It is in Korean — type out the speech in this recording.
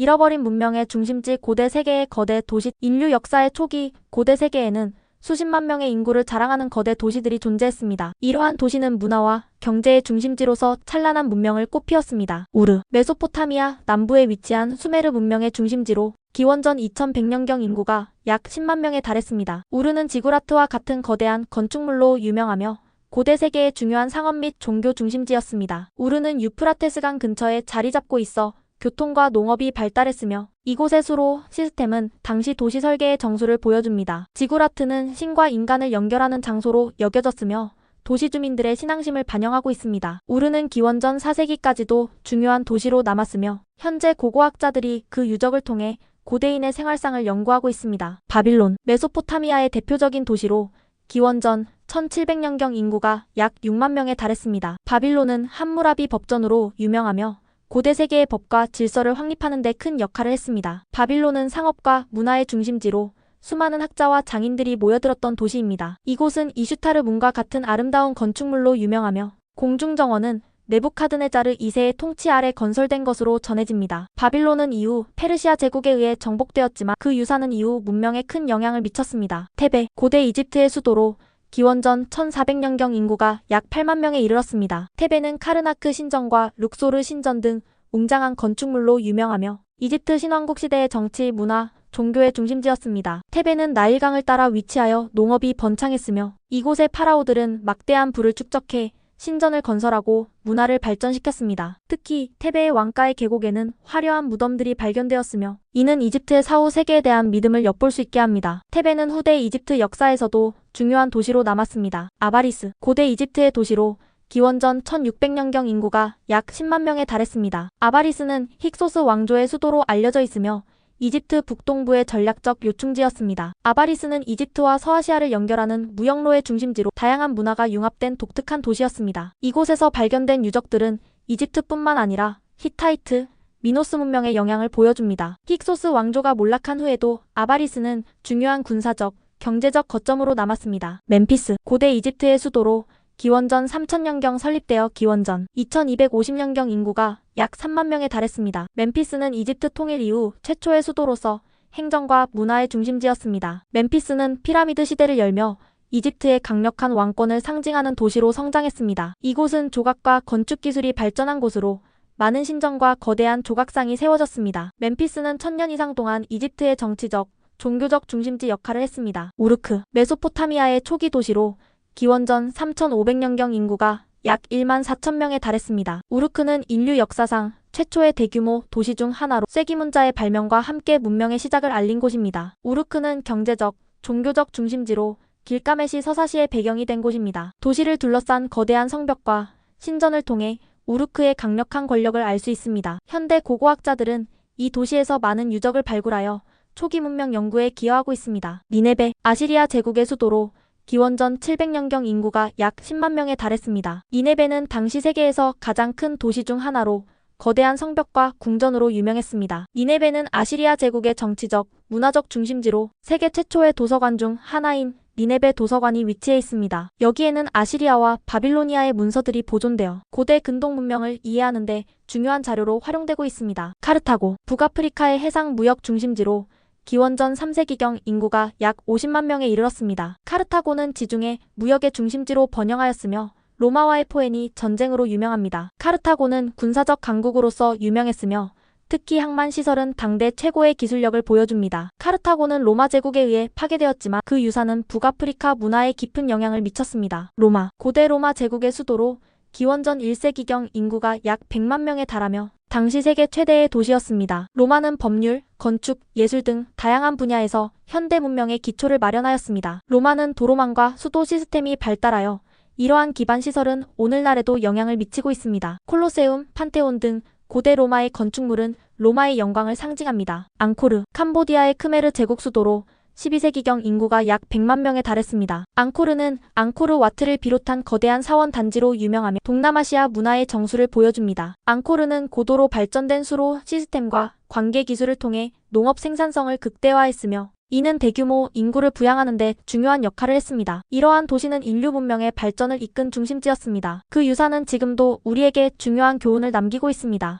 잃어버린 문명의 중심지 고대 세계의 거대 도시 인류 역사의 초기 고대 세계에는 수십만 명의 인구를 자랑하는 거대 도시들이 존재했습니다. 이러한 도시는 문화와 경제의 중심지로서 찬란한 문명을 꽃피웠습니다. 우르, 메소포타미아 남부에 위치한 수메르 문명의 중심지로 기원전 2100년경 인구가 약 10만 명에 달했습니다. 우르는 지구라트와 같은 거대한 건축물로 유명하며 고대 세계의 중요한 상업 및 종교 중심지였습니다. 우르는 유프라테스강 근처에 자리 잡고 있어 교통과 농업이 발달했으며 이곳의 수로 시스템은 당시 도시 설계의 정수를 보여줍니다. 지구라트는 신과 인간을 연결하는 장소로 여겨졌으며 도시 주민들의 신앙심을 반영하고 있습니다. 우르는 기원전 4세기까지도 중요한 도시로 남았으며 현재 고고학자들이 그 유적을 통해 고대인의 생활상을 연구하고 있습니다. 바빌론, 메소포타미아의 대표적인 도시로 기원전 1700년경 인구가 약 6만 명에 달했습니다. 바빌론은 함무라비 법전으로 유명하며 고대 세계의 법과 질서를 확립하는 데 큰 역할을 했습니다. 바빌론은 상업과 문화의 중심지로 수많은 학자와 장인들이 모여들었던 도시입니다. 이곳은 이슈타르 문과 같은 아름다운 건축물로 유명하며 공중정원은 네부카드네자르 2세의 통치 아래 건설된 것으로 전해집니다. 바빌론은 이후 페르시아 제국에 의해 정복되었지만 그 유산은 이후 문명에 큰 영향을 미쳤습니다. 테베, 고대 이집트의 수도로 기원전 1400년경 인구가 약 8만 명에 이르렀습니다. 테베는 카르나크 신전과 룩소르 신전 등 웅장한 건축물로 유명하며 이집트 신왕국 시대의 정치, 문화, 종교의 중심지였습니다. 테베는 나일강을 따라 위치하여 농업이 번창했으며 이곳의 파라오들은 막대한 부를 축적해 신전을 건설하고 문화를 발전시켰습니다. 특히 테베의 왕가의 계곡에는 화려한 무덤들이 발견되었으며 이는 이집트의 사후 세계에 대한 믿음을 엿볼 수 있게 합니다. 테베는 후대 이집트 역사에서도 중요한 도시로 남았습니다. 아바리스, 고대 이집트의 도시로 기원전 1600년경 인구가 약 10만 명에 달했습니다. 아바리스는 힉소스 왕조의 수도로 알려져 있으며 이집트 북동부의 전략적 요충지였습니다. 아바리스는 이집트와 서아시아를 연결하는 무역로의 중심지로 다양한 문화가 융합된 독특한 도시였습니다. 이곳에서 발견된 유적들은 이집트뿐만 아니라 히타이트, 미노스 문명의 영향을 보여줍니다. 힉소스 왕조가 몰락한 후에도 아바리스는 중요한 군사적, 경제적 거점으로 남았습니다. 멤피스, 고대 이집트의 수도로 기원전 3000년경 설립되어 기원전 2250년경 인구가 약 3만 명에 달했습니다. 멤피스는 이집트 통일 이후 최초의 수도로서 행정과 문화의 중심지였습니다. 멤피스는 피라미드 시대를 열며 이집트의 강력한 왕권을 상징하는 도시로 성장했습니다. 이곳은 조각과 건축 기술이 발전한 곳으로 많은 신전과 거대한 조각상이 세워졌습니다. 멤피스는 천년 이상 동안 이집트의 정치적, 종교적 중심지 역할을 했습니다. 우르크, 메소포타미아의 초기 도시로 기원전 3500년경 인구가 약 1만 4천 명에 달했습니다. 우르크는 인류 역사상 최초의 대규모 도시 중 하나로 쐐기문자의 발명과 함께 문명의 시작을 알린 곳입니다. 우르크는 경제적, 종교적 중심지로 길가메시 서사시의 배경이 된 곳입니다. 도시를 둘러싼 거대한 성벽과 신전을 통해 우르크의 강력한 권력을 알 수 있습니다. 현대 고고학자들은 이 도시에서 많은 유적을 발굴하여 초기 문명 연구에 기여하고 있습니다. 니네베, 아시리아 제국의 수도로 기원전 700년경 인구가 약 10만 명에 달했습니다. 니네베는 당시 세계에서 가장 큰 도시 중 하나로 거대한 성벽과 궁전으로 유명했습니다. 니네베는 아시리아 제국의 정치적, 문화적 중심지로 세계 최초의 도서관 중 하나인 니네베 도서관이 위치해 있습니다. 여기에는 아시리아와 바빌로니아의 문서들이 보존되어 고대 근동 문명을 이해하는 데 중요한 자료로 활용되고 있습니다. 카르타고, 북아프리카의 해상 무역 중심지로 기원전 3세기경 인구가 약 50만 명에 이르렀습니다. 카르타고는 지중해 무역의 중심지로 번영하였으며 로마와의 포엔이 전쟁으로 유명합니다. 카르타고는 군사적 강국으로서 유명했으며 특히 항만 시설은 당대 최고의 기술력을 보여줍니다. 카르타고는 로마 제국에 의해 파괴되었지만 그 유산은 북아프리카 문화에 깊은 영향을 미쳤습니다. 로마, 고대 로마 제국의 수도로 기원전 1세기경 인구가 약 100만 명에 달하며 당시 세계 최대의 도시였습니다. 로마는 법률, 건축, 예술 등 다양한 분야에서 현대 문명의 기초를 마련하였습니다. 로마는 도로망과 수도 시스템이 발달하여 이러한 기반 시설은 오늘날에도 영향을 미치고 있습니다. 콜로세움, 판테온 등 고대 로마의 건축물은 로마의 영광을 상징합니다. 앙코르, 캄보디아의 크메르 제국 수도로 12세기경 인구가 약 100만 명에 달했습니다. 앙코르는 앙코르 와트를 비롯한 거대한 사원 단지로 유명하며 동남아시아 문화의 정수를 보여줍니다. 앙코르는 고도로 발전된 수로 시스템과 관계 기술을 통해 농업 생산성을 극대화했으며 이는 대규모 인구를 부양하는 데 중요한 역할을 했습니다. 이러한 도시는 인류 문명의 발전을 이끈 중심지였습니다. 그 유산은 지금도 우리에게 중요한 교훈을 남기고 있습니다.